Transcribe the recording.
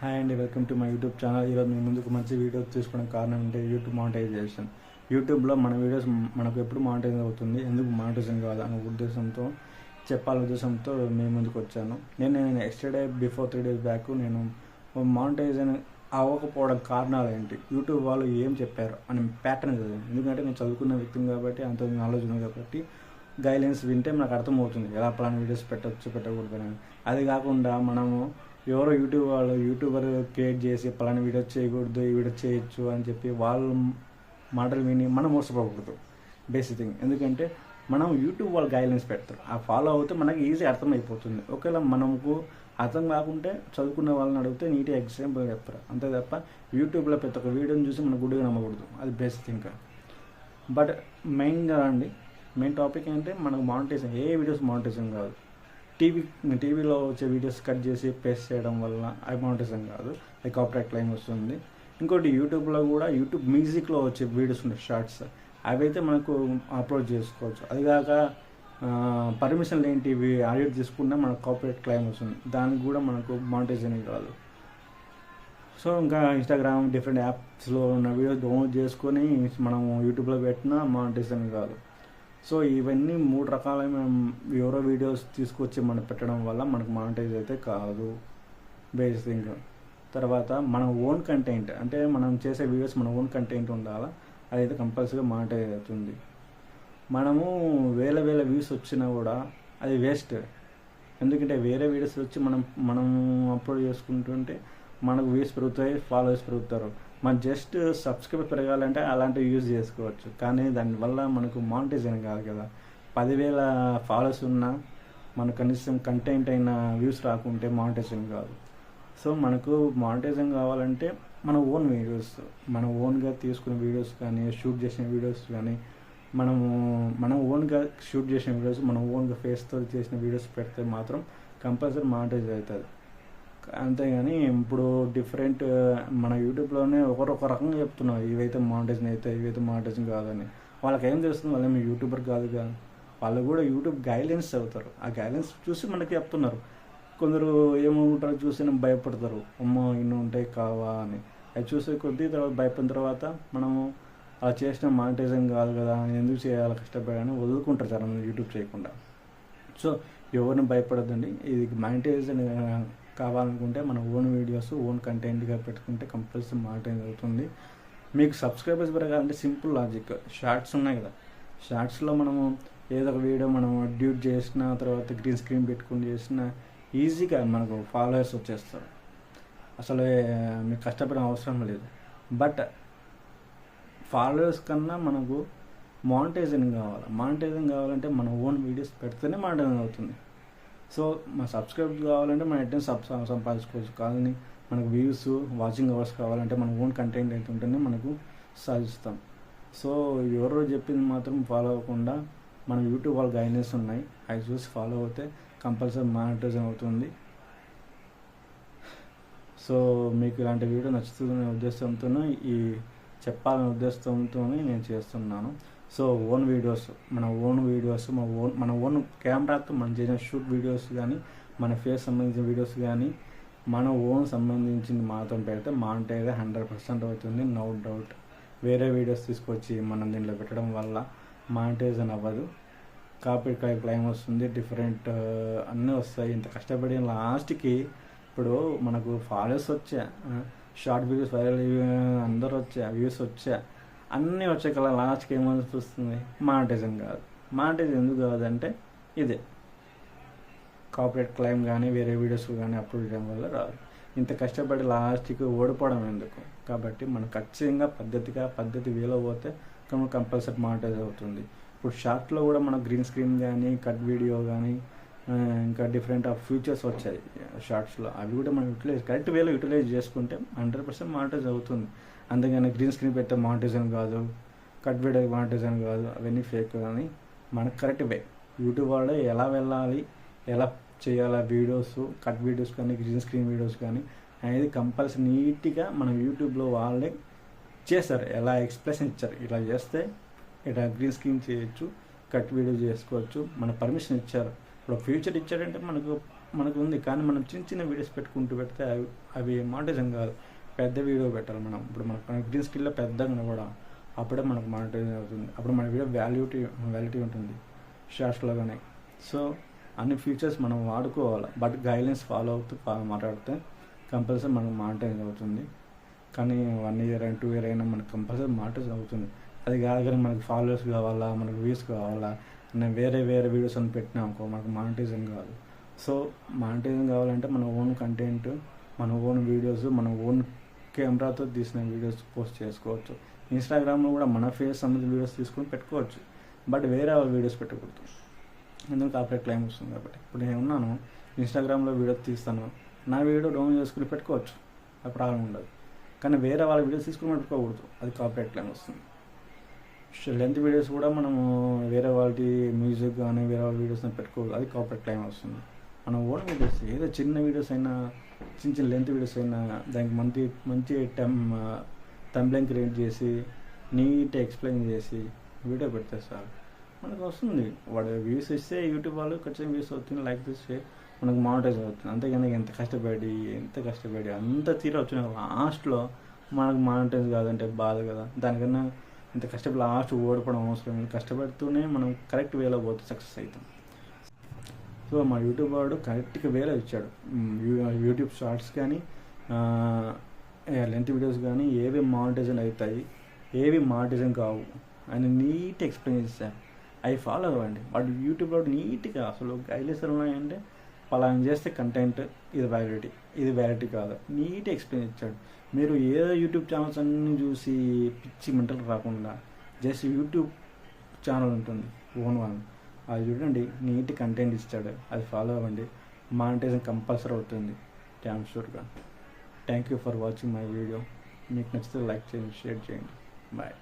Hi అండి welcome to my YouTube channel ఈరోజు మీ ముందుకు మంచి వీడియో తీసుకోవడానికి కారణం అంటే యూట్యూబ్ మానిటైజేషన్ యూట్యూబ్లో మన వీడియోస్ మనకు ఎప్పుడు మానిటైజ్ అవుతుంది ఎందుకు మానిటైజేషన్ కాదు అనే ఉద్దేశంతో చెప్పాలనే ఉద్దేశంతో మీ ముందుకు వచ్చాను. నేను నేను yesterday before three days back నేను మానిటైజేషన్ అవ్వకపోవడం కారణాలు ఏంటి యూట్యూబ్ వాళ్ళు ఏం చెప్పారు అని ప్యాటర్న్ చదివాను. ఎందుకంటే నేను చదువుకున్న వ్యక్తిని కాబట్టి అంత నాలెడ్జ్ ఉంది కాబట్టి గైడ్లైన్స్ వింటే నాకు అర్థమవుతుంది. ఎలా ప్లాన్ వీడియోస్ పెట్టచ్చు పెట్టకూడదు అని. అది కాకుండా మనము ఎవరో యూట్యూబ్ వాళ్ళు యూట్యూబర్ క్రియేట్ చేసి పలానా వీడియో చేయకూడదు ఈ వీడియో చేయొచ్చు అని చెప్పి వాళ్ళ మాటలు విని మనం మోసపోకూడదు. బేసిక్ థింగ్ ఎందుకంటే మనం యూట్యూబ్ వాళ్ళు గైడ్లైన్స్ పెడతారు. ఆ ఫాలో అవుతే మనకి ఈజీ అర్థమైపోతుంది. ఒకవేళ మనకు అర్థం కాకుంటే చదువుకున్న వాళ్ళని అడిగితే నీట్గా ఎగ్జాంపుల్ చెప్తారు. అంతే తప్ప యూట్యూబ్లో ప్రతి ఒక్క వీడియోని చూసి మనం గుడ్డిగా నమ్మకూడదు. అది బెస్ట్ థింక్ బట్ మెయిన్గా అండి మెయిన్ టాపిక్ ఏంటంటే మనకు మానిటైజేషన్ ఏ వీడియోస్ మానిటైజేషన్ కాదు. టీవీ టీవీలో వచ్చే వీడియోస్ కట్ చేసి పేస్ట్ చేయడం వల్ల అవి మానిటైజేషన్ కాదు. అది కాపరేట్ క్లైమ్ వస్తుంది. ఇంకోటి యూట్యూబ్లో కూడా యూట్యూబ్ మ్యూజిక్లో వచ్చే వీడియోస్ ఉంటాయి షార్ట్స్ అవి అయితే మనకు అప్లోడ్ చేసుకోవచ్చు. అది కాక పర్మిషన్ లేని ఇవి ఆడియో తీసుకున్నా మనకు కాపరేట్ క్లైమ్ వస్తుంది. దానికి కూడా మనకు మానిటైజేషన్ కాదు. సో ఇంకా ఇన్స్టాగ్రామ్ డిఫరెంట్ యాప్స్లో ఉన్న వీడియోస్ డౌన్లోడ్ చేసుకొని మనం యూట్యూబ్లో పెట్టినా మానిటైజేషన్ కాదు. సో ఇవన్నీ మూడు రకాలైన ఎవరో వీడియోస్ తీసుకొచ్చి మనం పెట్టడం వల్ల మనకు మానిటైజ్ అయితే కాదు. బేసిక్ తర్వాత మన ఓన్ కంటెంట్ అంటే మనం చేసే వీడియోస్ మన ఓన్ కంటెంట్ ఉండాలా? అదైతే కంపల్సరీగా మానిటైజ్ అవుతుంది. మనము వేల వేల వ్యూస్ వచ్చినా కూడా అది వేస్ట్ ఎందుకంటే వేరే వీడియోస్ వచ్చి మనం మనం అప్లోడ్ చేసుకుంటుంటే మనకు వ్యూస్ పెరుగుతాయి ఫాలోవర్స్ పెరుగుతారు. మన జస్ట్ సబ్స్క్రైబ్ పెరగాలంటే అలాంటివి యూజ్ చేసుకోవచ్చు. కానీ దానివల్ల మనకు మానిటైజేషన్ కాదు కదా. పదివేల ఫాలోవర్స్ ఉన్నా మనకు కనీసం కంటెంట్ అయిన వ్యూస్ రాకుంటే మానిటైజేషన్ కాదు. సో మనకు మానిటైజేషన్ కావాలంటే మన ఓన్ వీడియోస్ మన ఓన్గా తీసుకున్న వీడియోస్ కానీ షూట్ చేసిన వీడియోస్ కానీ మనము మనం ఓన్గా షూట్ చేసిన వీడియోస్ మనం ఓన్గా ఫేస్తో చేసిన వీడియోస్ పెడితే మాత్రం కంపల్సరీ మానిటైజ్ అవుతుంది. అంతేగాని ఇప్పుడు డిఫరెంట్ మన యూట్యూబ్లోనే ఒకరు ఒక రకంగా చెప్తున్నారు ఇవైతే మానిటైజింగ్ అయితే ఇవైతే మానిటైజింగ్ కాదని. వాళ్ళకి ఏం తెలుస్తుంది? వాళ్ళు మీ యూట్యూబర్ కాదు కదా. వాళ్ళు కూడా యూట్యూబ్ గైడ్లైన్స్ చదువుతారు. ఆ గైడ్లైన్స్ చూసి మనకి చెప్తున్నారు. కొందరు ఏమంటారు చూసి భయపడతారు. అమ్మో ఇన్ని ఉంటాయి కావా అని. అది చూసే కొద్దీ తర్వాత భయపడిన తర్వాత మనము అలా చేసిన మానిటైజింగ్ కాదు కదా ఎందుకు చేయాలి కష్టపడని వదులుకుంటారు చాలా మంది యూట్యూబ్ చేయకుండా. సో ఎవరిని భయపడద్దండి. ఇది మానిటైజ్ కావాలనుకుంటే మన ఓన్ వీడియోస్ ఓన్ కంటెంట్గా పెట్టుకుంటే కంపల్సరీ మానిటైజ్ అవుతుంది మీకు సబ్స్క్రైబర్స్ పెరగాలంటే సింపుల్ లాజిక్ షార్ట్స్ ఉన్నాయి కదా. షార్ట్స్లో మనము ఏదో ఒక వీడియో మనం డ్యూట్ చేసిన తర్వాత గ్రీన్ స్క్రీన్ పెట్టుకుని చేసిన ఈజీగా మనకు ఫాలోవర్స్ వచ్చేస్తారు. అసలు మీకు కష్టపడే అవసరం లేదు. బట్ ఫాలోవర్స్ కన్నా మనకు మానిటైజింగ్ కావాలి. మానిటైజింగ్ కావాలంటే మన ఓన్ వీడియోస్ పెడితేనే మానిటైజింగ్ అవుతుంది. సో మా సబ్స్క్రైబ్ కావాలంటే మన ఎట్లా సబ్ సంపాదించుకోవచ్చు. కానీ మనకు వ్యూస్ వాచింగ్ అవర్స్ కావాలంటే మన ఓన్ కంటెంట్ అయితే ఉంటేనే మనకు సాధిస్తాం. సో ఎవరో చెప్పింది మాత్రం ఫాలో అవ్వకుండా మన యూట్యూబ్ వాళ్ళ గైడెన్స్ ఉన్నాయి. అవి చూసి ఫాలో అవుతే కంపల్సరీ మానిటైజన్ అవుతుంది సో మీకు ఇలాంటి వీడియో నచ్చుతుందనే ఉద్దేశంతో ఈ చెప్పాలనే ఉద్దేశంతో నేను చేస్తున్నాను. సో ఓన్ వీడియోస్ మన ఓన్ వీడియోస్ మన ఓన్ మన ఓన్ కెమెరాతో మనం చేసిన షూట్ వీడియోస్ కానీ మన ఫేస్ సంబంధించిన వీడియోస్ కానీ మన ఓన్ సంబంధించిన మాత్రం పెడితే మానిటైజ్ హండ్రెడ్ పర్సెంట్ అవుతుంది నో డౌట్. వేరే వీడియోస్ తీసుకొచ్చి మనం దీంట్లో పెట్టడం వల్ల మానిటైజన్ అవ్వదు కాపీ క్లైమ్ వస్తుంది డిఫరెంట్ అన్నీ వస్తాయి. ఇంత కష్టపడి లాస్ట్కి ఇప్పుడు మనకు ఫాలోవర్స్ వచ్చా షార్ట్ వీడియోస్ వైరల్ అందరూ వచ్చా వ్యూస్ వచ్చా అన్నీ వచ్చే కల లాస్ట్కి ఏమనిపిస్తుంది మానిటైజం కాదు. మానిటైజ్ ఎందుకు కాదంటే ఇదే. కాపరేట్ క్లైమ్ కానీ వేరే వీడియోస్ కానీ అప్లోడ్ చేయడం వల్ల రాదు. ఇంత కష్టపడి లాస్ట్కి ఓడిపోవడం ఎందుకు? కాబట్టి మనం ఖచ్చితంగా పద్ధతిగా పద్ధతి వేలో పోతే కంపల్సరీ మానిటైజ్ అవుతుంది. ఇప్పుడు షార్ట్లో కూడా మన గ్రీన్ స్క్రీన్ కానీ కట్ వీడియో కానీ ఇంకా డిఫరెంట్ ఆఫ్ ఫీచర్స్ వచ్చాయి షార్ట్స్లో. అవి కూడా మనం యూటిలైజ్ కరెక్ట్ వేలో యూటిలైజ్ చేసుకుంటే హండ్రెడ్ పర్సెంట్ మానిటైజ్ అవుతుంది. అందుకని గ్రీన్ స్క్రీన్ పెడితే మానిటైజేషన్ కాదు కట్ వీడియో మానిటైజేషన్ కాదు అవన్నీ ఫేక్ కానీ మనకు కరెక్ట్ వే. యూట్యూబ్ వాళ్ళే ఎలా వెళ్ళాలి ఎలా చేయాలి వీడియోస్ కట్ వీడియోస్ కానీ గ్రీన్ స్క్రీన్ వీడియోస్ కానీ అనేది కంపల్సరీ నీట్గా మనం యూట్యూబ్లో వాళ్ళే చేస్తారు. ఎలా ఎక్స్ప్రెషన్ ఇచ్చారు? ఇలా చేస్తే ఇలా గ్రీన్ స్క్రీన్ చేయొచ్చు కట్ వీడియో చేసుకోవచ్చు మన పర్మిషన్ ఇచ్చారు. ఇప్పుడు ఫ్యూచర్ ఇచ్చారంటే మనకు మనకు ఉంది. కానీ మనం చిన్న చిన్న వీడియోస్ పెట్టుకుంటూ పెడితే అవి అవి మాటజం కాదు. పెద్ద వీడియో పెట్టాలి మనం. ఇప్పుడు మనకు గ్రీన్ స్కిల్లో పెద్దగా కూడా అప్పుడే మనకు మానిటైజేషన్ అవుతుంది. అప్పుడు మన వీడియో వాల్యూటీ వ్యాలిటీ ఉంటుంది. షార్ట్స్లో కానీ సో అన్ని ఫీచర్స్ మనం వాడుకోవాలి. బట్ గైడ్లైన్స్ ఫాలో అవుతూ మాట్లాడితే కంపల్సరీ మనకు మానిటైజ్ అవుతుంది. కానీ one year and two year అయినా మనకు కంపల్సరీ మానిటైజ్ అవుతుంది. అది కాదు కానీ మనకు ఫాలోవర్స్ కావాలా? మనకు వ్యూస్ కావాలా? నేను వేరే వేరే వీడియోస్ అని పెట్టినా అనుకో మనకు మానిటైజేషన్ కాదు. సో మానిటైజేషన్ కావాలంటే మన ఓన్ కంటెంట్ మన ఓన్ వీడియోస్ మన ఓన్ కెమెరాతో తీసిన వీడియోస్ పోస్ట్ చేసుకోవచ్చు. ఇన్స్టాగ్రామ్లో కూడా మన ఫేస్ సంబంధించిన వీడియోస్ తీసుకొని పెట్టుకోవచ్చు. బట్ వేరే వాళ్ళ వీడియోస్ పెట్టకూడదు. ఎందుకు కాపరేట్ క్లైమ్ వస్తుంది కాబట్టి. ఇప్పుడు నేను ఉన్నాను ఇన్స్టాగ్రామ్లో వీడియో తీస్తాను. నా వీడియో డౌన్ చేసుకుని పెట్టుకోవచ్చు. ఆ ప్రాబ్లం ఉండదు. కానీ వేరే వాళ్ళ వీడియోస్ తీసుకుని పెట్టుకోకూడదు. అది కాపరేట్ క్లైమ్ వస్తుంది. లెంత్ వీడియోస్ కూడా మనము వేరే వాళ్ళకి మ్యూజిక్ కానీ వేరే వాళ్ళ వీడియోస్ పెట్టుకోవద్దు అది కాపరేట్ క్లైమ్ వస్తుంది. మనం ఓన్ వీడియోస్ ఏదో చిన్న వీడియోస్ అయినా చిన్న చిన్న లెంత్ వీడియోస్ అయినా దానికి మంచి మంచి టెం టెంప్లైన్ క్రియేట్ చేసి నీట్ ఎక్స్ప్లెయిన్ చేసి వీడియో పెడితే సార్. మనకు వస్తుంది. వాడు వ్యూస్ ఇస్తే యూట్యూబ్ వాళ్ళు ఖచ్చితంగా వ్యూస్ అవుతుంది లైక్ ఇస్తే మనకు మానిటైజ్ అవుతుంది అంతేగాని ఎంత కష్టపడి ఎంత కష్టపడి అంత తీర వచ్చిన లాస్ట్లో మనకు మానిటైజ్ కాదంటే బాధ కదా. దానికన్నా ఇంత కష్టపడి లాస్ట్ ఓడిపోవడం అవసరం కష్టపడుతూనే మనం కరెక్ట్ వేలో పోతే సక్సెస్ అవుతాం. సో మా యూట్యూబ్ వాడు కరెక్ట్గా వేలో ఇచ్చాడు. యూట్యూబ్ షార్ట్స్ కానీ లెంత్ వీడియోస్ కానీ ఏవి మానిటైజన్ అవుతాయి ఏవి మానిటైజన్ కావు ఆయన నీట్ ఎక్స్ప్లెయిన్ చేశాను అవి ఫాలో అవ్వండి. వాడు యూట్యూబ్లో నీట్గా అసలు గైడ్లైన్స్ ఉన్నాయంటే పలానా చేస్తే కంటెంట్ ఇది వ్యాలిటీ ఇది వ్యాలిటీ కాదు. నీట్ ఎక్స్ప్లెయిన్ ఇచ్చాడు మీరు ఏదో యూట్యూబ్ ఛానల్స్ అన్నీ చూసి పిచ్చి మంటలు రాకుండా జస్ట్ యూట్యూబ్ ఛానల్ ఉంటుంది ఓన్ వన్. అది చూడండి నీట్ కంటెంట్ ఇస్తాడు. అది ఫాలో అవ్వండి. మానిటైజేషన్ కంపల్సరీ అవుతుంది. Damn షూర్గా thank you for watching my video మీకు నచ్చితే లైక్ చేయండి షేర్ చేయండి. బాయ్